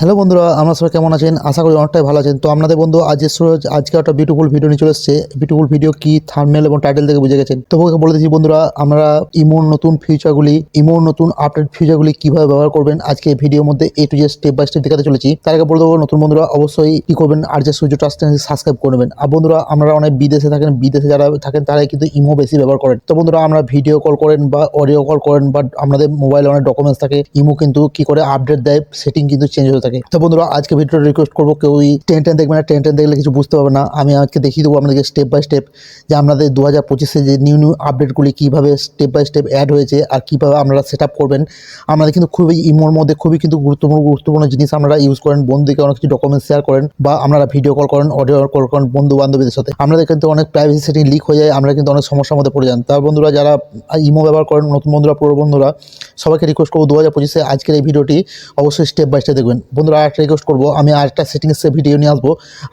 Hello বন্ধুরা, আমরা সবাই কেমন আছেন? আশা করি অনেকটাই ভালো আছেন। তো আপনাদের বন্ধু, আজ আজকে একটা বিউটিফুল ভিডিও নিয়ে চলে এসেছে। বিউটিফুল ভিডিও কি থার্মেল এবং টাইটেল থেকে বুঝে গেছেন। তো বলে দিচ্ছি বন্ধুরা, আমরা ইমোর নতুন ফিউচারগুলি ইমোর নতুন আপডেট ফিউচারগুলি কীভাবে ব্যবহার করবেন, আজকে ভিডিওর মধ্যে A to Z step by step দেখাতে চলেছি। তার আগে বলে দেবো, নতুন বন্ধুরা, অবশ্যই কি করবেন আর যে সূর্য ট্রাস্ট সাবস্ক্রাইব করে নেবেন। আর বন্ধুরা আমরা অনেক বিদেশে থাকেন, বিদেশে যারা থাকেন, তারাই কিন্তু ইমো বেশি ব্যবহার করেন। তো বন্ধুরা, আমরা ভিডিও কল করেন বা অডিও কল করেন বা আমাদের মোবাইলে অনেক ডকুমেন্টস থাকে। ইমো কিন্তু কি করে আপডেট দেয় সেটিং কিন্তু চেঞ্জ হতে থাকে। তো বন্ধুরা, আজকে ভিডিওটা রিকোয়েস্ট করব কেউ টেন টেন দেখবে না টেন টেন দেখলে কিছু বুঝতে পারবে না। আমি আজকে দেখিয়ে দেবো আপনাদেরকে স্টেপ বাই স্টেপ যে আপনাদের দু হাজার পঁচিশে যে নিউ নিউ আপডেটগুলি কীভাবে স্টেপ বাই স্টেপ অ্যাড হয়েছে আর কীভাবে আপনারা সেট আপ করবেন আপনাদের কিন্তু খুবই ইমোর মধ্যে খুবই কিন্তু গুরুত্বপূর্ণ গুরুত্বপূর্ণ জিনিস আপনারা ইউজ করেন বন্ধুকে অনেক কিছু ডকুমেন্টস শেয়ার করেন বা আপনারা ভিডিও কল করেন অডিও কল করেন বন্ধু বান্ধবীদের সাথে। আপনাদের কিন্তু অনেক প্রাইভেসি সেটিং লিক হয়ে যায়, আমরা কিন্তু অনেক সমস্যার মধ্যে পড়ে যান। তার বন্ধুরা, যারা ইমো ব্যবহার করেন, নতুন বন্ধুরা পুরো বন্ধুরা, সবাইকে রিকোয়েস্ট করব দু হাজার পঁচিশে আজকের এই ভিডিওটি অবশ্যই স্টেপ বাই স্টেপ দেখবেন। বন্ধুরা, আরেকটা রিকোয়েস্ট করব। আমি আরেকটা সেটিংসের ভিডিও নিয়ে আসব।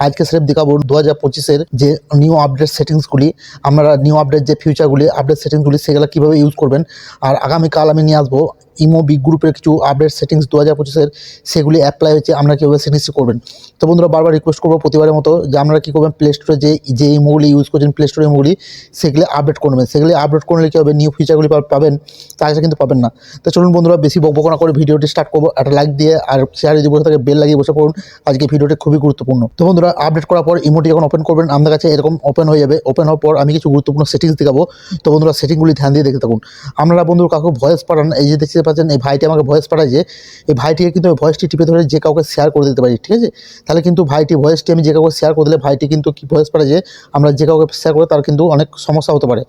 আজকে স্রেফ দেখাবো দু হাজার পঁচিশের যে নিউ আপডেট সেটিংসগুলি আমরা নিউ আপডেট যে ফিউচারগুলি আপডেট সেটিংসগুলি সেগুলো কীভাবে ইউজ করবেন। আর আগামীকাল আমি নিয়ে আসব ইমো বিগ গ্রুপের কিছু আপডেট সেটিংস দু হাজার পঁচিশের, সেগুলি অ্যাপ্লাই হয়েছে আপনারা কীভাবে সেটিংস করবেন? তো বন্ধুরা, বারবার রিকোয়েস্ট করব প্রতিবারের মতো যে আপনারা কী করবেন? প্লে স্টোরে যে যে ইমোগুলি ইউজ করছেন প্লে স্টোরে ইমোগুলি, সেগুলি আপডেট করবেন সেগুলি আপডেট করলে কী হবে? নিউ ফিচারগুলি পাবেন তাছাড়া কিন্তু পাবেন না। তো চলুন বন্ধুরা, বেশি বকবক না করে ভিডিওটি স্টার্ট করব। একটা লাইক দিয়ে আর শেয়ারে যদি বসে থাকে বেল লাগিয়ে বসে পড়ুন। আজকে ভিডিওটি খুবই গুরুত্বপূর্ণ। তো বন্ধুরা আপডেট করার পর ইমোটি যখন ওপেন করবেন, আমাদের কাছে এরকম ওপেন হয়ে যাবে। ওপেন হওয়ার পর আমি কিছু গুরুত্বপূর্ণ সেটিংস দেখাবো। তো বন্ধুরা সেটিংগুলি ধ্যান দিয়ে দেখতে থাকুন। আপনারা বন্ধুরা, কাউকে ভয়েস পাঠান, এই যে দেখতে পাচ্ছেন, এই ভাইটি আমাকে ভয়েস পাঠায় যে, এই ভাইটিকে কিন্তু ওই ভয়েসটি টিপে ধরে যে কাউকে শেয়ার করে দিতে পারি, ঠিক আছে? তাহলে কিন্তু ভাইটি ভয়েসটি আমি যে কাউকে শেয়ার করে দিলে ভাইটি কিন্তু কি ভয়েস পাঠায় যে, আমরা যে কাউকে শেয়ার করে তার কিন্তু অনেক সমস্যা হতে পারে।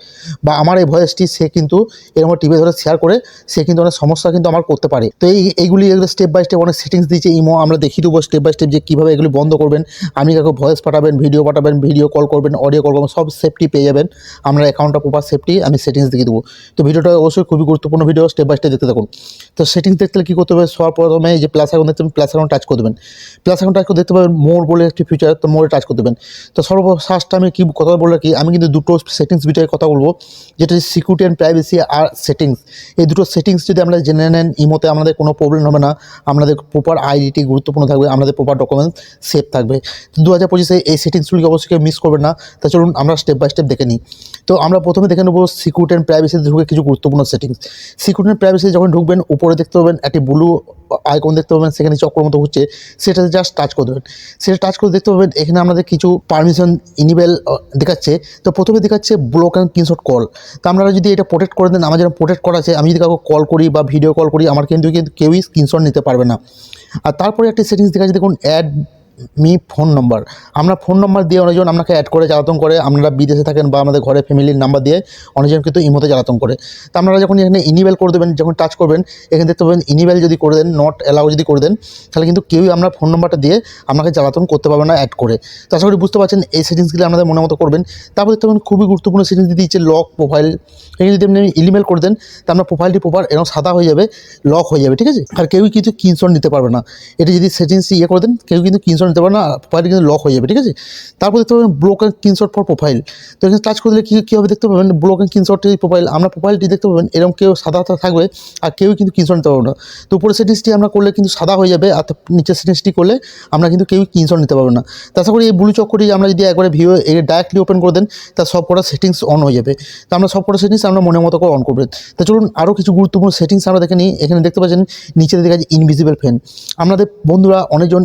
বা আমার এই ভয়েসটি সে কিন্তু এরকম টিপে ধরে শেয়ার করে, সে কিন্তু অনেক সমস্যা কিন্তু আমার করতে পারে। তো এই, এইগুলি এগুলো স্টেপ বাই স্টেপ অনেক সেটিংস দিয়েছে ইমো, আমরা দেখিয়ে দেবো স্টেপ বাই স্টেপ যে কীভাবে এগুলি বন্ধ করবেন। আপনি কাউকে ভয়েস পাঠাবেন ভিডিও পাঠাবেন ভিডিও কল করবেন অডিও কল করবেন, সব সেফটি পেয়ে যাবেন। আমরা অ্যাকাউন্টটা প্রপার সেফটি আমি সেটিংস দেখিয়ে দেবো। তো ভিডিওটা অবশ্যই খুবই গুরুত্বপূর্ণ ভিডিও স্টেপ বাই স্টেপ দেখতে থাকুন। তো সেটিংস দেখতে কী করতে হবে? সবার প্রথমে যে প্লাস অ্যাকাউন্ট দেখতে প্লাস অ্যাকাউন্ট টাচ করে দেবেন। প্লাস অ্যাকাউন্ট টাচ করে দেখতে পাবেন মোর বলে একটি ফিচার তো মোড়ে টাচ করে দেবেন। তো সর্বফার্স্ট আমি কি কথা বলে কি, আমি কিন্তু দুটো সেটিংস বিষয়ে কথা বলব, যেটা সিকিউরিটি অ্যান্ড প্রাইভেসি আর সেটিংস এই দুটো সেটিংস যদি আমরা জেনে নেন, ইমোতে আমাদের কোনো প্রবলেম হবে না, আমাদের প্রপার আইডিটি গুরুত্বপূর্ণ থাকবে, আমাদের প্রপার ডকুমেন্টস সেভ থাকবে। তো দু হাজার পঁচিশে এই সেটিংসগুলিকে অবশ্যই মিস করবেন না, তা চলুন আমরা স্টেপ বাই স্টেপ দেখে নিই। তো আমরা প্রথমে দেখে নেব সিকিউরিটি অ্যান্ড প্রাইভেসিতে ঢুকে কিছু গুরুত্বপূর্ণ সেটিংস সিকিউরিটি অ্যান্ড প্রাইভেসি যখন ঢুকবেন, উপরে দেখতে পাবেন, একটি ব্লু আইকন দেখতে পাবেন, সেখানে চক্র মতো হচ্ছে সেটাতে জাস্ট টাচ করে দেবেন। সেটা টাচ করে দেখতে পাবেন, এখানে আমাদের কিছু পারমিশন ইনিবেল দেখাচ্ছে। তো প্রথমে দেখাচ্ছে ব্লক অ্যান্ড স্ক্রিনশট কল তো আপনারা যদি এটা প্রোটেক্ট করে দেন আমার যেন প্রোটেক্ট করা আছে, আমি যদি কাউকে কল করি বা ভিডিও কল করি, আমার কিন্তু কিন্তু কেউই স্ক্রিনশট নিতে পারবে না। আর তারপরে একটা সেটিংস দেখাচ্ছে, দেখুন অ্যাড মি ফোন নম্বর। আমরা ফোন নম্বর দিয়ে অনেকজন আপনাকে অ্যাড করে জ্বালাতন করে, আপনারা বিদেশে থাকেন বা আমাদের ঘরে ফ্যামিলির নাম্বার দিয়ে অনেকজন কিন্তু ইমোতে জ্বালাতন করে। তো আপনারা যখন এখানে ইনিবেল করে দেবেন, যখন টাচ করবেন, এখানে দেখতে পাবেন ইনিবেল যদি করে দেন নট অ্যালাউ যদি করে দেন, তাহলে কিন্তু কেউই আপনার ফোন নম্বরটা দিয়ে আপনাকে জ্বালাতন করতে পারবে না অ্যাড করে। তো আশা করি বুঝতে পারছেন, এই সেটিংসগুলি আপনাদের মনে মতো করবেন। তারপর দেখতে পাবেন খুবই গুরুত্বপূর্ণ সেটিংস দিয়ে দিচ্ছে লক প্রোফাইল এখানে যদি আপনি ইনিমেল করে দেন, তা আপনার প্রোফাইলটি প্রপার এরকম সাদা হয়ে যাবে লক হয়ে যাবে, ঠিক আছে? আর কেউই কিন্তু কিনশট নিতে পারবে না। এটা যদি সেটিংস ইয়ে করে দেন, কেউ কিন্তু কিনশট নিতে পারবে না প্রোফাইলটি কিন্তু লক হয়ে যাবে, ঠিক আছে? তারপর দেখতে পাবেন block and screenshot for profile তো এখানে টাচ করে দিলে কী কী হবে দেখতে পাবেন? ব্লক অ্যান্ড কিনশটের প্রোফাইল আমরা প্রোফাইলটি দেখতে পাবেন, এরকম কেউ সাদা থাকবে আর কেউ কিন্তু কিনশট নিতে পারবে না। তো উপরে সেটিংসটি আমরা করলে কিন্তু সাদা হয়ে যাবে আর নিচের সেটিংসটি করলে আমরা কিন্তু কেউ কিনশট নিতে পারব না। তাছাড়া করি এই ব্লু চক্করটি আমরা যদি একবারে ভিও ডাইরেক্টলি ওপেন করে দেন তার সব কটা সেটিংস অন হয়ে যাবে। তো আমরা সব কটা সেটিংস আমরা মনের মতো করে অন করবেন তো চলুন আরও কিছু গুরুত্বপূর্ণ সেটিংস আমরা দেখে নিই। এখানে দেখতে পাচ্ছেন, নিচে দেখা যাচ্ছে ইনভিজিবল ফ্যান আমাদের বন্ধুরা অনেকজন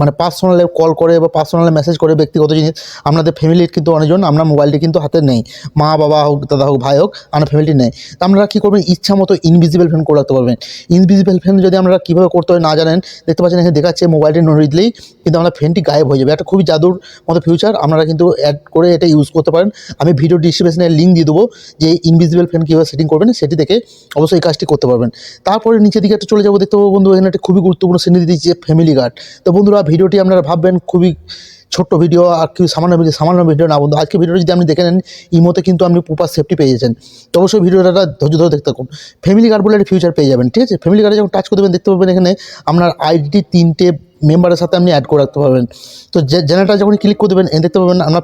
মানে পার্সোনালে কল করে বা পার্সোনালে মেসেজ করে ব্যক্তিগত জিনিস আপনাদের ফ্যামিলির কিন্তু অনেকজন, আমরা মোবাইলটি কিন্তু হাতে নেই। মা, বাবা হোক, দাদা হোক, ভাই হোক, আমরা ফ্যামিলি নেই। তো আপনারা কী করবেন? ইচ্ছা মতো ইনভিজিবল ফ্যান করে রাখতে পারবেন। ইনভিজিবল ফ্যান যদি আমরা কীভাবে করতে হয় না জানেন, দেখতে পাচ্ছেন এখানে দেখাচ্ছে মোবাইলটি নড়িয়ে দিলেই কিন্তু আমরা ফ্যানটি গায়েব হয়ে যাবে। একটা খুবই জাদুর মতো ফিউচার আপনারা কিন্তু অ্যাড করে এটা ইউজ করতে পারেন। আমি ভিডিও ডিসক্রিপশনে লিঙ্ক দিয়ে দেবো যে ইনভিজিবল ফ্যান কীভাবে সেটিং করবেন, সেটি দেখে অবশ্যই এই কাজটি করতে পারবেন। তারপরে নিচের দিকে একটা চলে যাব, দেখতে পাবো বন্ধু, এখানে একটা খুবই গুরুত্বপূর্ণ শ্রেণি দিচ্ছে ফ্যামিলি গার্ড তো বন্ধুরা ভিডিওটি আপনারা ভাববেন খুবই ছোট্ট ভিডিও, আর কি সামান্য ভিডিও সামান্য ভিডিও না বন্ধু। আজকে ভিডিওটা যদি আপনি দেখে নেন, ইমোতে কিন্তু আপনি প্রপার সেফটি পেয়ে যাচ্ছেন। তো অবশ্যই ভিডিওটা ধৈর্য ধরে দেখতে থাকুন। ফ্যামিলি কার্ড বলে একটা ফিউচার পেয়ে যাবেন, ঠিক আছে? ফ্যামিলি কার্ডে যখন টাচ করে দেবেন, দেখতে পাবেন এখানে আপনার আইডি তিনটে মেম্বারের সাথে আপনি অ্যাড করে রাখতে পারবেন। তো যে জেনারেটার যখন ক্লিক করে দেবেন দেখতে পাবেন আপনার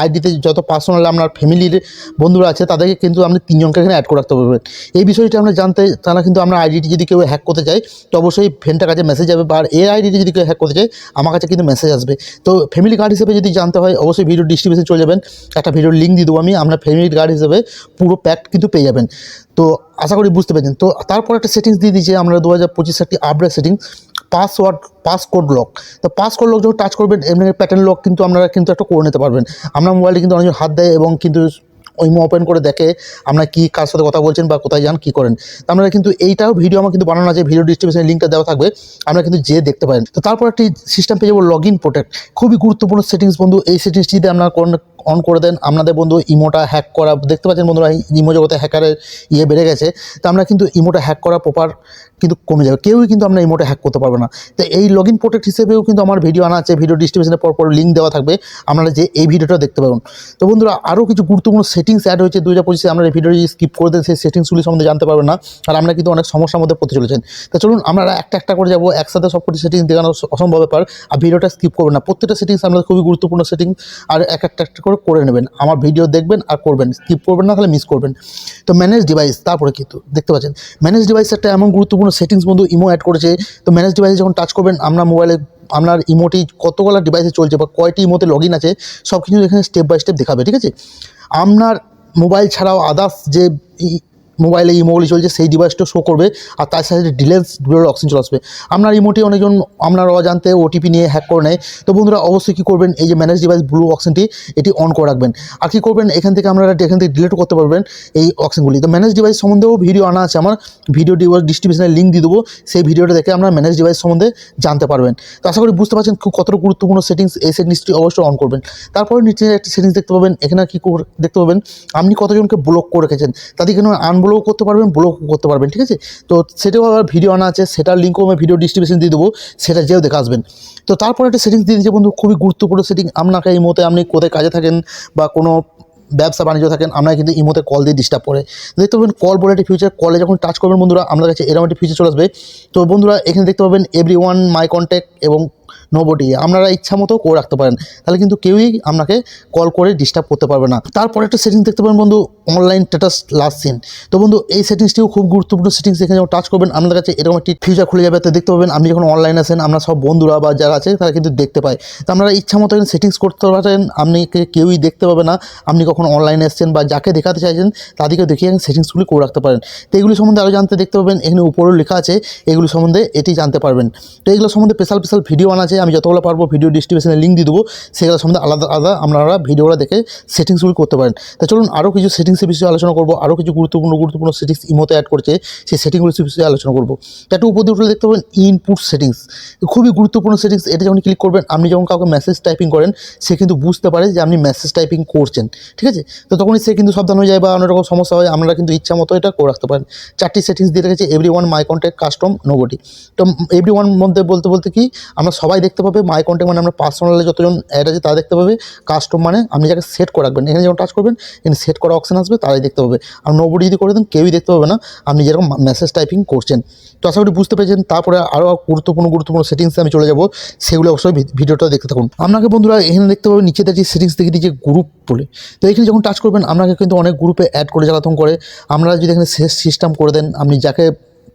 আইডিতে যত পার্সোনাল আপনার ফ্যামিলির বন্ধুরা আছে, তাদেরকে কিন্তু আপনি তিনজনকে এখানে অ্যাড করে রাখতে পারবেন। এই বিষয়টি আমরা জানতে, তারা কিন্তু আমরা আইডিটি যদি কেউ হ্যাক করতে চায়, তো অবশ্যই ফ্রেন্ডটার কাছে মেসেজ যাবে, বা এ আইডিটি যদি কেউ হ্যাক করতে চায়, আমার কাছে কিন্তু মেসেজ আসবে। তো ফ্যামিলি কার্ড হিসেবে যদি জানতে হয়, অবশ্যই ভিডিও ডিস্ট্রিবিউশন চলে যাবেন। একটা ভিডিওর লিঙ্ক দিয়ে দেবো আমি, আপনার ফ্যামিলি কার্ড হিসেবে পুরো প্যাক কিন্তু পেয়ে যাবেন। তো আশা করি বুঝতে পেরেছেন। তো তারপর একটা সেটিংস দিয়ে দিয়েছে আমরা, দু হাজার পঁচিশ একটি update setting password passcode lock তো পাসকোড লক যখন টাচ করবেন, এমনি প্যাটার্ন লক কিন্তু আপনারা কিন্তু একটা করে নিতে পারবেন। আপনার মোবাইলে কিন্তু অনেকজন হাত দেয় এবং কিন্তু ওইমো ওপেন করে দেখে আপনারা কী কার সাথে কথা বলছেন বা কোথায় যান, কী করেন। আপনারা কিন্তু এইটাও ভিডিও আমার কিন্তু বানানো আছে ভিডিও ডিস্ট্রিবিউশনের লিঙ্কটা দেওয়া থাকবে। আপনারা কিন্তু যেয়ে দেখতে পারেন। তো তারপর একটি সিস্টেম পেয়ে যাব লগ ইন প্রোটেক্ট খুবই গুরুত্বপূর্ণ সেটিংস বন্ধু। এই সেটিংসটি যদি আপনারা অন করে দেন। আপনাদের বন্ধু ইমোটা হ্যাক করা, দেখতে পাচ্ছেন বন্ধুরা ইমো জগতে হ্যাকারের ইয়ে বেড়ে গেছে। তো আমরা কিন্তু ইমোটা হ্যাক করা প্রপার কিন্তু কমে যাবে। কেউই কিন্তু আমরা ইমোটা হ্যাক করতে পারবে না। তো এই লগ ইন প্রোটেক্ট হিসেবেও কিন্তু আমার ভিডিও আনা আছে। ভিডিও ডিস্ট্রিবিউশনের পর পর লিঙ্ক দেওয়া থাকবে। আপনারা যে এই ভিডিওটা দেখতে পাবেন। তো বন্ধুরা, আরও কিছু গুরুত্বপূর্ণ সেটিংস অ্যাড হয়েছে দু হাজার পঁচিশে। আমরা এই ভিডিও স্কিপ করে দেন সেই সেটিংসগুলি সম্বন্ধে জানতে পারবেন না। আর আমরা কিন্তু অনেক সমস্যার মধ্যে পড়তে চলেছেন। তো চলুন, আমরা একটা একটা করে যাব। একসাথে সব কিছু সেটিংস দেখানো অসম্ভব ব্যাপার। আর ভিডিওটা স্কিপ করবেন না। প্রত্যেকটা সেটিংস আমরা খুবই গুরুত্বপূর্ণ সেটিংস আর এক একটা একটা করে করে নেবেন। আমার ভিডিও দেখবেন আর করবেন স্কিপ করবেন না, তাহলে মিস করবেন। তো ম্যানেজ ডিভাইস তারপরে কিন্তু দেখতে পাচ্ছেন। ম্যানেজ ডিভাইস একটা এমন গুরুত্বপূর্ণ সেটিংস বন্ধু ইমো অ্যাড করেছে। তো ম্যানেজ ডিভাইসে যখন টাচ করবেন, আমরা মোবাইলে আপনার ইমোটি কতগুলো ডিভাইসে চলছে বা কয়টি ইমোতে লগ ইন আছে সব কিছু এখানে স্টেপ বাই স্টেপ দেখাবে, ঠিক আছে? আপনার মোবাইল ছাড়াও আদার্স যে মোবাইলে ইমোগুলি চলছে, সেই ডিভাইসটা শো করবে আর তার সাথে ডিলেন্স ডুয়েল অপশন চলে আসবে। আপনার ইমোটি অনেকজন আপনার অজান্তে ওটিপি নিয়ে হ্যাক করে নেয়। তো বন্ধুরা, অবশ্যই কী করবেন? এই যে ম্যানেজ ডিভাইস ব্লু অপশনটি এটি অন করে রাখবেন। আর কী করবেন? এখান থেকে আপনারা এখান থেকে ডিলেট করতে পারবেন এই অপশনগুলি তো ম্যানেজ ডিভাইস সম্বন্ধেও ভিডিও আনা আছে আমার। ভিডিও ডিভাইস ডিস্ট্রিবিউশনের লিঙ্ক দিয়ে দেবো। সেই ভিডিওটা দেখে আপনারা ম্যানেজ ডিভাইস সম্বন্ধে জানতে পারবেন। তো আশা করি বুঝতে পারছেন খুব কতটা গুরুত্বপূর্ণ সেটিংস এই সেটিংসটি অবশ্যই অন করবেন। তারপরে নিচে একটি সেটিংস দেখতে পাবেন। এখানে কী দেখতে পাবেন, আপনি কতজনকে ব্লক করে রেখেছেন? তাদের তাদেরকে আনব্লক করতে পারবেন ব্লগ করতে পারবেন, ঠিক আছে? তো সেটাও আবার ভিডিও আনা আছে, সেটার লিঙ্কও আমি ভিডিও ডিস্ট্রিবিউশন দিয়ে দেবো, সেটা যেও দেখে আসবেন। তো তারপর একটা সেটিংস দিয়ে দিয়েছে বন্ধু, খুবই গুরুত্বপূর্ণ সেটিং আপনাকে এই মুহূর্তে আপনি কোথায় কাজে থাকেন বা কোনো ব্যবসা বাণিজ্য থাকেন আপনারা কিন্তু ইমোতে কল দিয়ে ডিস্টার্ব করে। দেখতে পাবেন কল বলে একটি ফিউচার কলে যখন টাচ করবেন বন্ধুরা আপনার কাছে এরকম একটি ফিউচার চলে আসবে। তো বন্ধুরা, এখানে দেখতে পাবেন এভরি ওয়ান মাই কন্ট্যাক্ট এবং নোবডি আপনারা ইচ্ছা মতো করে রাখতে পারেন। তাহলে কিন্তু কেউই আপনাকে কল করে ডিস্টার্ব করতে পারবে না। তারপরে একটা সেটিংস দেখতে পারেন বন্ধু অনলাইন স্ট্যাটাস লাস্ট সিন তো বন্ধু, এই সেটিংসটিও খুব গুরুত্বপূর্ণ সেটিংস এখানে টাচ করবেন, আপনাদের কাছে এরকম একটি ফিউচার খুলে যাবে, তো দেখতে পাবেন আপনি যখন অনলাইন আসেন আমরা সব বন্ধুরা বা যারা আছে, তারা কিন্তু দেখতে পায়। তো আপনারা ইচ্ছা মতো সেটিংস করতে পারেন আপনি কেউই দেখতে পাবে না। আপনি কখন অনলাইনে এসেছেন বা যাকে দেখাতে চাইছেন তাদেরকে দেখিয়ে সেটিংসগুলি করে রাখতে পারেন। তো এগুলি সম্বন্ধে আরও জানতে দেখতে পাবেন, এখানে উপরেও লেখা আছে, এগুলো সম্বন্ধে এটি জানতে পারবেন। তো এগুলো সম্বন্ধে স্পেশাল স্পেশাল ভিডিও আনা আছে আমি যতগুলো পারব ভিডিও ডিস্ট্রিবিউশনের লিঙ্ক দিয়ে দেবো, সেগুলো সম্বন্ধে আলাদা আলাদা আপনারা ভিডিওগুলো দেখে সেটিংসগুলো করতে পারেন। তা চলুন আরও কিছু সেটিংসের বিষয়ে আলোচনা করব আরও কিছু গুরুত্বপূর্ণ গুরুত্বপূর্ণ সেটিংস ইমোতে অ্যাড করছে, সেই সেটিংগুলির বিষয়ে আলোচনা করব। একটু উপর দিয়ে দেখতে পাবেন ইনপুট সেটিংস খুবই গুরুত্বপূর্ণ সেটিংস এটা যখন ক্লিক করবেন, আপনি যখন কাউকে মেসেজ টাইপিং করেন, সে কিন্তু বুঝতে পারে যে আপনি মেসেজ টাইপিং করছেন, ঠিক আছে? তো তখনই সে কিন্তু সাবধান হয়ে যায় বা অনেক রকম সমস্যা হয় আপনারা কিন্তু ইচ্ছা মতো এটা করে রাখতে পারেন। চারটি সেটিংস দিয়ে রেখেছে everyone my contact custom nobody তো এভরি ওয়ান মধ্যে বলতে বলতে কি, আমরা সবাই দেখতে পাবে মাই কন্ট্যাক্ট মানে আমরা পার্সোনালে যতজন অ্যাড আছে তারা দেখতে পাবে কাস্টম মানে আপনি যাকে সেট করে রাখবেন। এখানে যখন টাচ করবেন, এখানে সেট করা অপশান আসবে, তারাই দেখতে পাবে। আর নোবডি যদি করে দেন, কেউই দেখতে পাবে না। আপনি যেরকম মেসেজ টাইপিং করছেন। তো আশা করি বুঝতে পেরেছেন। তারপরে আরও গুরুত্বপূর্ণ গুরুত্বপূর্ণ সেটিংসে আমি চলে যাব। সেগুলো অবশ্যই ভিডিওটা দেখতে থাকুন। আপনাকে বন্ধুরা, এখানে দেখতে পাবেন, নিচে দেখি সেটিংস দেখে দিয়েছে গ্রুপ বলে। তো এখানে যখন টাচ করবেন, আপনাকে কিন্তু অনেক গ্রুপে অ্যাড করে জ্বালাতন করে। আপনারা যদি এখানে সিস্টেম করে দেন, আপনি যাকে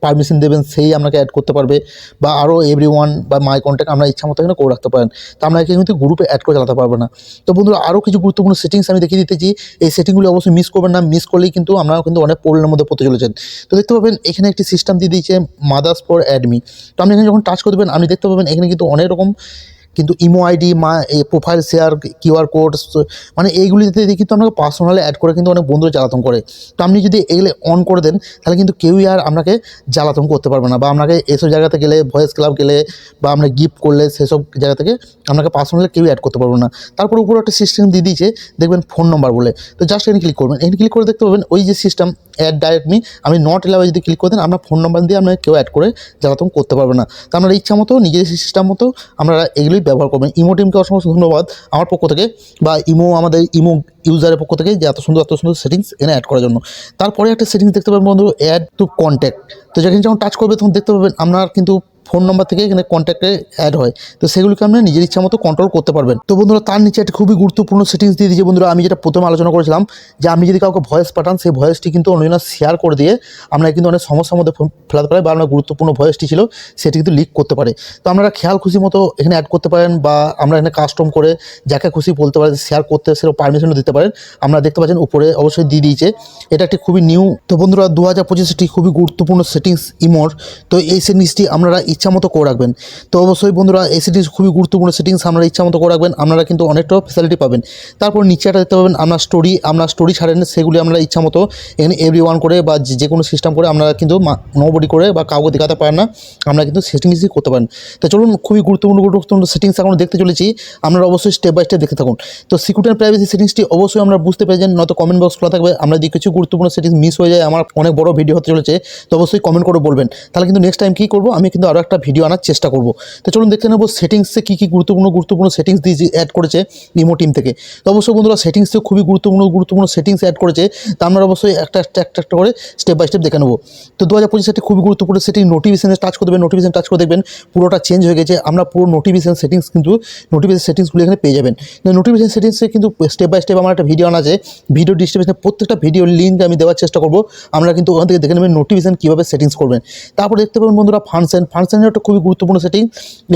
পারমিশন দেবেন, সেই আপনাকে অ্যাড করতে পারবে বা আরও এভরি ওয়ান বা মাই কন্ট্যাক্ট আমরা ইচ্ছা মতো এখানে করে রাখতে পারেন। তো আপনাকে কিন্তু গ্রুপে অ্যাড করে চালাতে পারবে না। তো বন্ধুরা, আরও কিছু গুরুত্বপূর্ণ সেটিংস আমি দেখিয়ে দিতেছি। এই সেটিংগুলি অবশ্যই মিস করবেন না। মিস করলেই কিন্তু আপনারা কিন্তু অনেক প্রবলেমের মধ্যে পড়তে চলেছেন। তো দেখতে পাবেন, এখানে একটি সিস্টেম দিয়ে দিয়েছে মাদার্স ফর অ্যাডমি তো আপনি এখানে যখন টাচ করবেন, আপনি দেখতে পাবেন এখানে কিন্তু অনেক রকম কিন্তু ইমো আইডি, মা প্রোফাইল শেয়ার কিউআর কোড মানে এইগুলিতে কিন্তু আপনাকে পার্সোনালি অ্যাড করে কিন্তু অনেক বন্ধুরা জ্বালাতন করে। তো আপনি যদি এগুলো অন করে দেন, তাহলে কিন্তু কেউই আর আপনাকে জ্বালাতন করতে পারবে না বা আপনাকে এসব জায়গাতে গেলে ভয়েস ক্লাব গেলে বা আপনি গিফট করলে সেসব জায়গা থেকে আপনাকে পার্সোনালি কেউই অ্যাড করতে পারবে না। তারপর উপরে একটা সিস্টেম দিয়ে দিয়েছে, দেখবেন ফোন নম্বর বলে। তো জাস্ট এখানে ক্লিক করবেন। এখানে ক্লিক করে দেখতে পাবেন ওই যে সিস্টেম অ্যাড ডাইরেক্ট মি আমি নট এলাওয়ে যদি ক্লিক করে দেন, আপনার ফোন নম্বর দিয়ে আপনাকে কেউ অ্যাড করে জ্বালাতন করতে পারবে না। তো আপনার ইচ্ছা মতো নিজের সিস্টেম মতো আপনারা এগুলোই ব্যবহার করবেন। ইমো টিমকে অসংখ্য ধন্যবাদ আমার পক্ষ থেকে বা ইমো আমাদের ইমো ইউজারের পক্ষ থেকে যে এত সুন্দর এত সুন্দর সেটিংস এখানে অ্যাড করার জন্য। তারপরে একটা সেটিংস দেখতে পাবেন বন্ধু অ্যাড টু কন্ট্যাক্ট তো যেখানে যখন টাচ করবে তখন দেখতে পাবেন আপনার কিন্তু ফোন নাম্বার থেকে এখানে কন্ট্যাক্টে অ্যাড হয়। তো সেগুলিকে আপনি নিজের ইচ্ছা মতো কন্ট্রোল করতে পারবেন। তো বন্ধুরা, তার নিচে একটা খুবই গুরুত্বপূর্ণ সেটিংস দিয়ে দিয়েছে বন্ধুরা। আমি যেটা প্রথমে আলোচনা করেছিলাম যে আপনি যদি কাউকে ভয়েস পাঠান, সেই ভয়েসটি কিন্তু অন্যজনের শেয়ার করে দিয়ে আমরা কিন্তু অনেক সমস্যার মধ্যে ফেলাতে পারি বা আমরা গুরুত্বপূর্ণ ভয়েসটি ছিল, সেটি কিন্তু লিক করতে পারে। তো আপনারা খেয়াল খুশি মতো এখানে অ্যাড করতে পারেন বা আমরা এখানে কাস্টম করে যাকে খুশি বলতে পারেন শেয়ার করতে সেরকম পারমিশনও দিতে পারেন। আমরা দেখতে পাচ্ছেন উপরে অবশ্যই দিয়ে দিয়েছে। এটা একটি খুবই নিউ তো বন্ধুরা দু হাজার পঁচিশ একটি খুবই গুরুত্বপূর্ণ সেটিংস ইমোর। তো এই সেটিংসটি আপনারা ইচ্ছা মতো করে রাখবেন। তো অবশ্যই বন্ধুরা, এই সেটিংস খুবই গুরুত্বপূর্ণ সেটিংস আপনারা ইচ্ছা মতো করে রাখবেন, আপনারা কিন্তু অনেকটা ফ্যাসিলিটি পাবেন। তারপর নিচে একটা দেখতে পাবেন আপনার স্টোরি আপনার স্টোরি ছাড়েন, সেগুলি আমরা ইচ্ছা মতো এখানে এভরি ওয়ান করে বা যে- কোনো সিস্টেম করে আপনারা কিন্তু নোবডি করে বা কাউকে দেখাতে পারেন না, আমরা কিন্তু সেটিংসই করতে পারেন। তো চলুন, খুবই গুরুত্বপূর্ণ গুরুত্বপূর্ণ সেটিংস এখন দেখতে চলেছি, আপনারা অবশ্যই স্টেপ বাই স্টেপ দেখতে থাকুন। তো সিকিউরিটি অ্যান্ড প্রাইভেসি সেটিংসটি অবশ্যই আমরা বুঝতে পেরেছেন, নয়তো কমেন্ট বক্স খোলা থাকবে, আমরা যদি কিছু গুরুত্বপূর্ণ সেটিংস মিস হয়ে যায়, আমার অনেক বড় ভিডিও হতে চলেছে, তো অবশ্যই কমেন্ট করে বলবেন। তাহলে কিন্তু নেক্সট টাইম কী করব, আমি কিন্তু আরও একটা ভিডিও আনার চেষ্টা করব। তো চলুন দেখে নেব সেটিংসে কী কী গুরুত্বপূর্ণ গুরুত্বপূর্ণ সেটিংস দিয়ে অ্যাড করেছে ইমো টিম থেকে। তো অবশ্যই বন্ধুরা সেটিংসেও খুবই গুরুত্বপূর্ণ গুরুত্বপূর্ণ সেটিংস অ্যাড করেছে। তা আমরা অবশ্যই একটা একটা একটা একটা করে স্টেপ বাই স্টেপ দেখে নেব। তো দু হাজার পঁচিশ একটি খুবই গুরুত্বপূর্ণ সেটিং নোটিফিকেশনে টাচ করে দেবেন নোটিফিকেশন টাচ করে দেখবেন, পুরোটা চেঞ্জ হয়ে গেছে। আমরা পুরো নোটিফিকেশন সেটিংস কিন্তু নোটিফিকেশন সেটিংসগুলো এখানে পেয়ে যাবেন। নোটিফিকেশন সেটিংসে কিন্তু স্টেপ বাই স্টেপ আমার একটা ভিডিও আনা আছে। ভিডিও ডিস্ট্রিবিউশনে প্রত্যেকটা ভিডিও লিঙ্ক আমি দেওয়ার চেষ্টা করব। আমরা কিন্তু ওখান থেকে দেখে নেবেন নোটিফিকেশন কীভাবে সেটিংস করবেন। তারপর দেখতে পাবেন বন্ধুরা ফাংশন ফাংশনের একটা খুবই গুরুত্বপূর্ণ সেটিং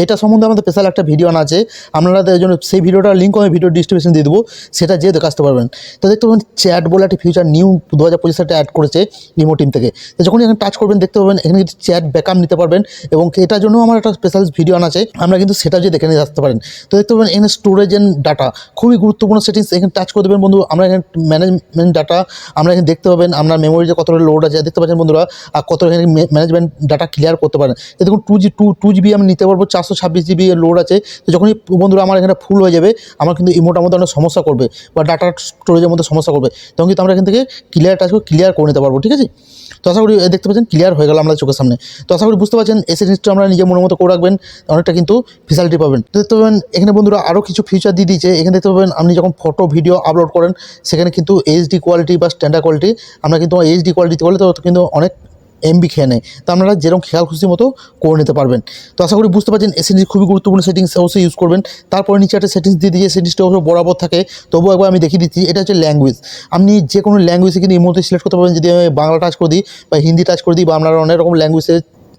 এটা সম্বন্ধে আমাদের স্পেশাল একটা ভিডিও আনা আছে। আপনারা জন্য সেই ভিডিওটার লিঙ্ক আমি ভিডিও ডিস্ট্রিবিউশন দিয়ে দেবো। সেটা যেয়ে দেখে আসতে পারবেন। তো দেখতে পাবেন চ্যাট বলে একটা ফিউচার নিউ দু হাজার পঁচিশ সালে অ্যাড করেছে নিমো টিম থেকে। তো যখনই এখানে টাচ করবেন, দেখতে পাবেন, এখানে কিন্তু চ্যাট ব্যাকআপ নিতে পারবেন এবং এটার জন্য আমার একটা স্পেশাল ভিডিও আনা আছে। আমরা কিন্তু সেটা যে দেখে নিয়ে আসতে পারেন। তো দেখতে পাবেন, এখানে স্টোরেজ অ্যান্ড ডাটা খুবই গুরুত্বপূর্ণ সেটিংস এখানে টাচ করে দেবেন বন্ধু। আমরা এখানে ম্যানেজমেন্ট ডাটা আমরা এখানে দেখতে পাবেন, আপনার মেমোরিতে কতটা লোড আছে। দেখতে পাচ্ছেন বন্ধুরা, আর কত এখানে ম্যানেজমেন্ট ডাটা ক্লিয়ার করতে পারেন। দেখুন two G to two GB আমি নিতে পারব, চারশো ছাব্বিশ জিবি লোড আছে। তো যখনই বন্ধুরা আমার এখানে ফুল হয়ে যাবে, আমার কিন্তু ইমোটার মধ্যে অনেক সমস্যা করবে বা ডাটা স্টোরেজের মধ্যে সমস্যা করবে। তখন কিন্তু আমরা এখান থেকে ক্লিয়ার টাচ করে ক্লিয়ার করে নিতে পারব, ঠিক আছে? তো আশা করি দেখতে পাচ্ছেন ক্লিয়ার হয়ে গেল আমাদের চোখের সামনে। তো আশা করি বুঝতে পারছেন এসে জিনিসটা আমরা নিজের মনের মতো করে রাখবেন, অনেকটা কিন্তু ফেসিলিটি পাবেন। দেখতে পাবেন, এখানে বন্ধুরা আরও কিছু ফিচার দিয়ে দিয়েছে। এখানে দেখতে পাবেন, আপনি যখন ফটো ভিডিও আপলোড করেন, সেখানে কিন্তু এইচডি কোয়ালিটি বা স্ট্যান্ডার্ড কোয়ালিটি আমরা কিন্তু এইচডি কোয়ালিটি করলে তো কিন্তু অনেক এমবি খেয়ে নেয়। তো আপনারা যেরকম খেয়াল খুশি মতো করে নিতে পারবেন। তো আশা করি বুঝতে পারছেন এসএনজি খুবই গুরুত্বপূর্ণ সেটিংস অবশ্যই ইউজ করবেন। তারপরে নিচে একটা সেটিংস দিয়ে দিয়ে সেটিংসটা অবশ্য বরাবর থাকে। তবুও একবার আমি দেখিয়ে দিচ্ছি, এটা হচ্ছে ল্যাঙ্গুয়েজ আপনি যে কোনো ল্যাঙ্গুয়েজে কিন্তু এই মুহূর্তে সিলেক্ট করতে পারবেন। যদি আমি বাংলা টাচ করে দিই বা হিন্দি টাচ করে দিই বা আপনারা অনেক রকম ল্যাঙ্গুয়েজে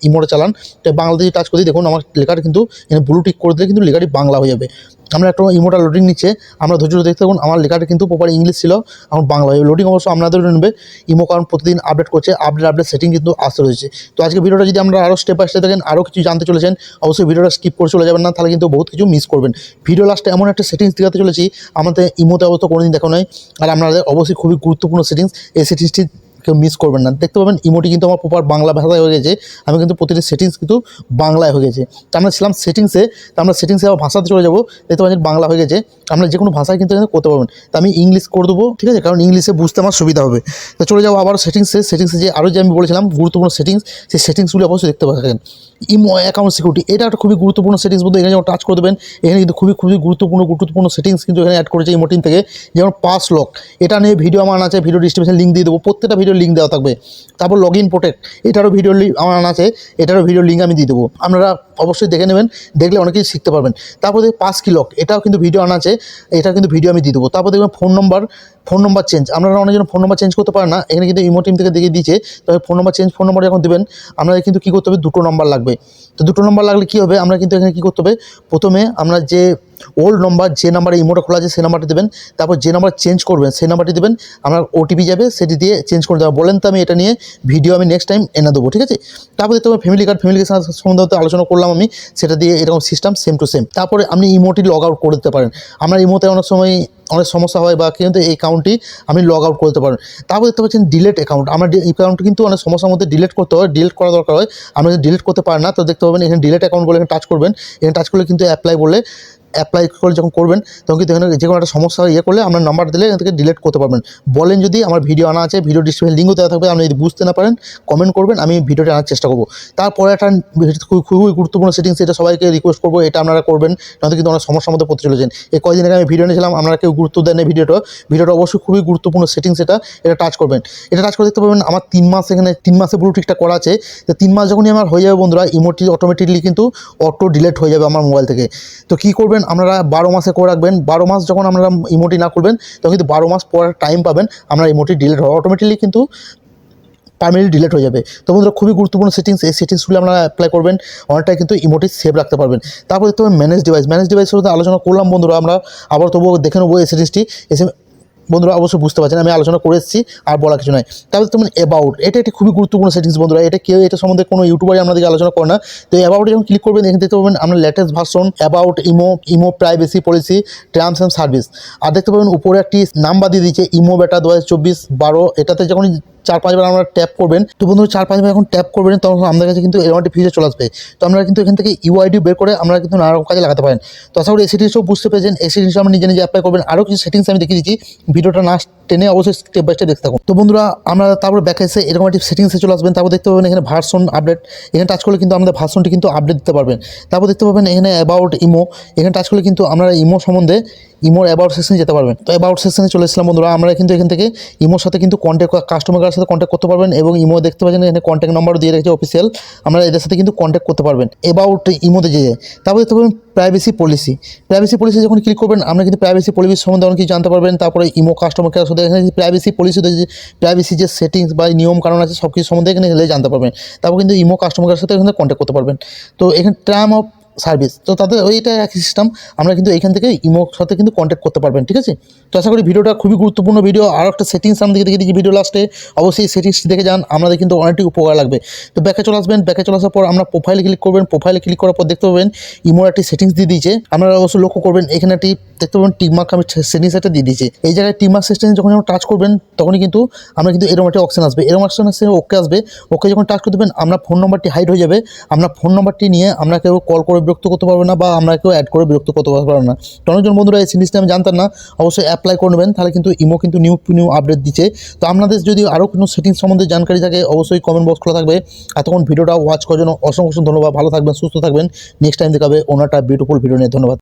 ইমোটা চালান, তো বাংলাতে টাচ করে দেখুন আমার লেখাটা কিন্তু, এখানে ব্লু টিক করে দিলে কিন্তু লেখাটি বাংলা হয়ে যাবে। আমরা একটা ইমোটা লোডিং নিচ্ছে, আমরা ধৈর্য ধরে দেখতে থাকুন, আমার লেখাটা কিন্তু প্রপার ইংলিশ ছিল, এখন বাংলা হয়ে লোডিং অবশ্য আপনাদের নেবে, ইমো কারণ প্রতিদিন আপডেট করছে আপডেট আপডেট সেটিং কিন্তু আসতে রয়েছে। তো আজকে ভিডিওটা যদি আমরা আরও স্টেপ বাই স্টেপ দেখেন আরও কিছু জানতে চলেছেন, অবশ্যই ভিডিওটা স্কিপ করে চলে যাবেন না, তাহলে কিন্তু বহুত কিছু মিস করবেন। ভিডিও লাস্টে এমন একটা সেটিংস দেখাতে চলেছি, আমাদের ইমোতে অবস্থা কোনোদিন দেখা নয় আর আপনাদের অবশ্যই খুবই গুরুত্বপূর্ণ সেটিংস এই সেটিংসটি কেউ মিস করবেন না। দেখতে পাবেন ইমোটি কিন্তু আমার প্রপার বাংলা ভাষায় হয়ে গেছে। আমি কিন্তু প্রতিটি সেটিংস কিন্তু বাংলায় হয়ে গেছে। তো আমরা ছিলাম সেটিংসে তো আমরা সেটিংসে আবার ভাষাতে চলে যাব। দেখতে পাচ্ছেন বাংলা হয়ে গেছে। আমরা যে কোনো ভাষায় কিন্তু করতে পারবেন তো আমি ইংলিশ করে দেবো, ঠিক আছে? কারণ ইংলিশে বুঝতে আমার সুবিধা হবে। তো চলে যাব আবার সেটিংসে সেটিংসে যে আরও যে আমি বলেছিলাম গুরুত্বপূর্ণ সেটিংস সেই সেটিংসগুলি অবশ্যই দেখতে পাবেন। ইমো অ্যাকাউন্ট সিকিউরিটি এটা একটা খুবই গুরুত্বপূর্ণ সেটিংস বলতে এখানে যখন টাচ করে দেবেন, এখানে কিন্তু খুবই খুবই গুরুত্বপূর্ণ গুরুত্বপূর্ণ সেটিংস কিন্তু এখানে অ্যাড করেছে ইমোটিন থেকে। যেমন পাস লক এটা নিয়ে ভিডিও আমার আছে ভিডিও ডিস্ট্রিবিউশন লিঙ্ক দিয়ে দেবো। প্রত্যেকটা ভিডিও লিঙ্ক দেওয়া থাকবে। তারপর লগ ইন প্রোটেক্ট এটারও ভিডিও আমার আনা আছে, এটারও ভিডিও লিঙ্ক আমি দিয়ে দেবো। আপনারা অবশ্যই দেখে নেবেন, দেখলে অনেকেই শিখতে পারবেন। তারপর দেখবেন পাস কি লক এটাও কিন্তু ভিডিও আনা আছে এটা কিন্তু ভিডিও আমি দিয়ে দেবো। তারপর দেখবেন phone number phone number change আপনারা অনেকজন ফোন নম্বর চেঞ্জ করতে পারেন না, এখানে কিন্তু ইমো টিম থেকে দেখিয়ে দিয়েছে, তবে phone number change phone number যখন দেবেন, আপনাদের কিন্তু কী করতে হবে, দুটো নম্বর লাগবে। তো দুটো নম্বর লাগলে কী হবে, আমরা কিন্তু এখানে কী করতে হবে, প্রথমে আমরা যে ওল্ড নম্বর, যে নাম্বারে ইমোটা খোলা আছে, সেই নাম্বারটি দেবেন। তারপর যে নাম্বার চেঞ্জ করবেন, সেই নাম্বারটি দেবেন। আপনার ওটিপি যাবে, সেটি দিয়ে চেঞ্জ করে দেবেন বলেন তো আমি এটা নিয়ে ভিডিও আমি নেক্সট টাইম এনে দেবো, ঠিক আছে? তারপর পাবেন ফ্যামিলি কার্ড ফ্যামিলি কার্ড সম্বন্ধে আলোচনা করলাম আমি, সেটা দিয়ে এরকম সিস্টেম সেম টু সেম তারপরে আপনি ইমোটি লগ আউট করে দিতে পারেন। আপনার ইমোতে অনেক সময় অনেক সমস্যা হয় বা কিন্তু এই অ্যাকাউন্টটি আপনি লগ আউট করতে পারেন। তারপর দেখতে পাচ্ছেন ডিলেট অ্যাকাউন্ট আমার অ্যাকাউন্ট কিন্তু অনেক সমস্যার মধ্যে ডিলেট করতে হয় ডিলেট করা দরকার হয়। যদি ডিলেট করতে পারেন না, তো দেখতে পাবেন এখানে ডিলেট অ্যাকাউন্ট বলে এখানে টাচ করবেন। এখানে টাচ করলে কিন্তু অ্যাপ্লাই বললে অ্যাপ্লাই করে যখন করবেন, তখন কিন্তু এখানে যে কোনো একটা সমস্যা ইয়ে করলে আপনার নাম্বার দিলে এখান থেকে ডিলিট করতে পারবেন। বলেন যদি আমার ভিডিও আনা আছে ভিডিও ডিসক্রিপশন লিঙ্কও দেওয়া থাকবে, আপনি যদি বুঝতে না পারেন কমেন্ট করবেন, আমি ভিডিওটা আনার চেষ্টা করব। তারপরে একটা খুবই খুবই গুরুত্বপূর্ণ সেটিংস এটা সবাইকে রিকোয়েস্ট করব, এটা আপনারা করবেন, নয়তো কিন্তু অনেক সমস্যার মধ্যে পড়তে চলেছেন। এই কয়দিন আগে আমি ভিডিও নিয়েছিলাম আপনারা কেউ গুরুত্ব দেন ভিডিওটা ভিডিওটা অবশ্যই খুবই গুরুত্বপূর্ণ সেটিংস এটা এটা টাচ করবেন। এটা টাচ করে দেখতে পাবেন, আমার তিন মাস এখানে, তিন মাসে পুরো ঠিকঠাক করা আছে। তো তিন মাস যখনই আমার হয়ে যাবে বন্ধুরা ইমোটি অটোমেটিকলি কিন্তু অটো ডিলেট হয়ে যাবে আমার মোবাইল থেকে। তো কী করবেন আপনারা বারো মাসে করে রাখবেন। বারো মাস যখন আপনারা ইমোটি না করবেন তখন কিন্তু বারো মাস পর টাইম পাবেন, আপনার ইমোটি ডিলেট হবে অটোমেটিকলি কিন্তু পারমানেন্টলি ডিলেট হয়ে যাবে। তো বন্ধুরা, খুবই গুরুত্বপূর্ণ সেটিংস এই সেটিংসগুলো আপনারা অ্যাপ্লাই করবেন, অনেকটাই কিন্তু ইমোটি সেভ রাখতে পারবেন। তারপর দেখতে হবে ম্যানেজ ডিভাইস ম্যানেজ ডিভাইসের সাথে আলোচনা করলাম বন্ধুরা আমরা, আবার তবুও দেখে নেব এই সেটিংসটি এসে বন্ধুরা অবশ্যই বুঝতে পারছেন, আমি আলোচনা করে এসেছি, আর বলা কিছু নয় তাহলে তেমন অ্যাবাউট এটা একটি খুবই গুরুত্বপূর্ণ সেটিংস বন্ধুরা, এটা কেউ এটা সম্বন্ধে কোনো ইউটিউবারই আপনাদেরকে আলোচনা করে না। তো অ্যাবাউটে যখন ক্লিক করবেন, এখানে দেখতে পাবেন আপনার latest version about imo imo privacy policy terms and service আর দেখতে পাবেন উপরে একটি নাম্বার দিয়ে দিয়েছে ইমো বেটা দু হাজার চব্বিশ বারো, এটাতে যখন চার পাঁচবার আমরা ট্যাপ করবেন, তো বন্ধু চার পাঁচবার এখন ট্যাপ করবেন, তখন আমাদের কাছে কিন্তু এরকম একটা ফিচার চলে আসবে। তো আমরা কিন্তু এখান থেকে ইউআইডি বের করে আমরা কিন্তু নানা রকম কাজে লাগাতে পারেন। তো আশা করি বুঝতে পেরেছেন, এই আমরা নিজে নিজে অ্যাপ্লাই করবেন। আরও কিছু সেটিংস আমি দেখিয়ে দিচ্ছি ভিডিওটা না টেনে অবশ্যই স্টেপ বাই স্টেপ দেখতে থাকুন। তো বন্ধুরা, আমরা তারপরে ব্যাক এসে এরকম একটি সেটিংসে চলে আসবেন। তারপর দেখতে পাবেন এখানে ভার্সন আপডেট এখানে টাচ করলে কিন্তু আমাদের ভার্সনটি কিন্তু আপডেট দিতে পারবেন। তারপর দেখতে পাবেন এখানে অ্যাবাউট ইমো এখানে টাচ করলে কিন্তু আমরা ইমো সম্বন্ধে ইমোর অ্যাবাউট সেকশনে যেতে পারবেন। তো অ্যাবাউট সেকশনে চলে এসেছিলাম বন্ধুরা। আমরা কিন্তু এখান থেকে ইমোর সাথে কিন্তু কন্ট্যাক্ট কাস্টমার সাথে কন্ট্যাক্ট করতে পারবেন এবং ইমো দেখতে পাচ্ছেন এখানে কন্ট্যাক্ট নাম্বারও দিয়ে রেখেছে অফিসিয়াল আমরা এদের সাথে কিন্তু কন্ট্যাক্ট করতে পারবেন। অ্যাবাউট ইমোতে যেয়ে। তারপর দেখতে পাবেন প্রাইভেসি পলিসি প্রাইভেসি পলিসি যখন ক্লিক করবেন, আপনি কিন্তু প্রাইভেসি পলিসি সম্বন্ধে অনেক কিছু জানতে পারবেন। তারপরে ইমো কাস্টমার কেয়ার সাথে এখানে প্রাইভেসি পলিসি যে প্রাইভেসি যে সেটিংস বা নিয়ম কারণ আছে সব কিছু সম্বন্ধে এখানে জানতে পারবেন। তারপর কিন্তু ইমো কাস্টমার কেয়ার সাথে এখানে কন্ট্যাক্ট করতে পারবেন। তো এখানে টার্ম অফ সার্ভিস। তো তাদের ওইটা একই সিস্টেম আমরা কিন্তু এখান থেকে ইমোর সাথে কিন্তু কন্ট্যাক্ট করতে পারবেন, ঠিক আছে? তো আশা করি ভিডিওটা খুবই গুরুত্বপূর্ণ ভিডিও আর একটা সেটিংস আমি দেখে দিচ্ছি ভিডিও লাস্টে অবশ্যই সেটিংসটি দেখে যান। আমাদের কিন্তু অনেকটি উপকার লাগবে। তো ব্যাকে চলে আসবেন। ব্যাকে চলে আসার পর আমরা প্রোফাইলে ক্লিক করবেন। প্রোফাইলে ক্লিক করার পর দেখতে পাবেন ইমোর একটি সেটিংস দিয়ে দিয়েছে। আপনারা অবশ্যই লক্ষ্য করবেন, এখানে একটি দেখতে পাবেন টিকমার্ক আমি সেটিংস একটা দিয়ে দিয়েছি। এই জায়গায় টিকমার্ক সিস্টেম যখন যখন টাচ করবেন, তখনই কিন্তু আমরা কিন্তু এরকম একটা অপশন আসবে। এরকম অপশন আসবে ওকে আসবে। ওকে যখন টাচ করে দেবেন আপনার ফোন নম্বরটি হাইড হয়ে যাবে। আপনার ফোন নম্বরটি নিয়ে আমরা কেউ কল করে বিরক্ত করতে পারব না বা আমরা কেউ অ্যাড করে বিরক্ত করতে পারব না। অনেকজন বন্ধুরা এই জিনিসটা আমি জানতাম না, অবশ্যই অ্যাপ্লাই করে নেবেন। তাহলে কিন্তু ইমো কিন্তু নিউ নিউ আপডেট দিচ্ছে। তো আপনাদের যদি আরও কোনো সেটিংস সম্বন্ধে জানকারি থাকে, অবশ্যই কমেন্ট বক্স খোলা থাকবে। এতক্ষণ ভিডিওটা ওয়াচ করার জন্য অসংখ্য ধন্যবাদ। ভালো থাকবেন, সুস্থ থাকবেন। নেক্সট টাইম দেখাবে একটা বিউটিফুল ভিডিও নিয়ে। ধন্যবাদ।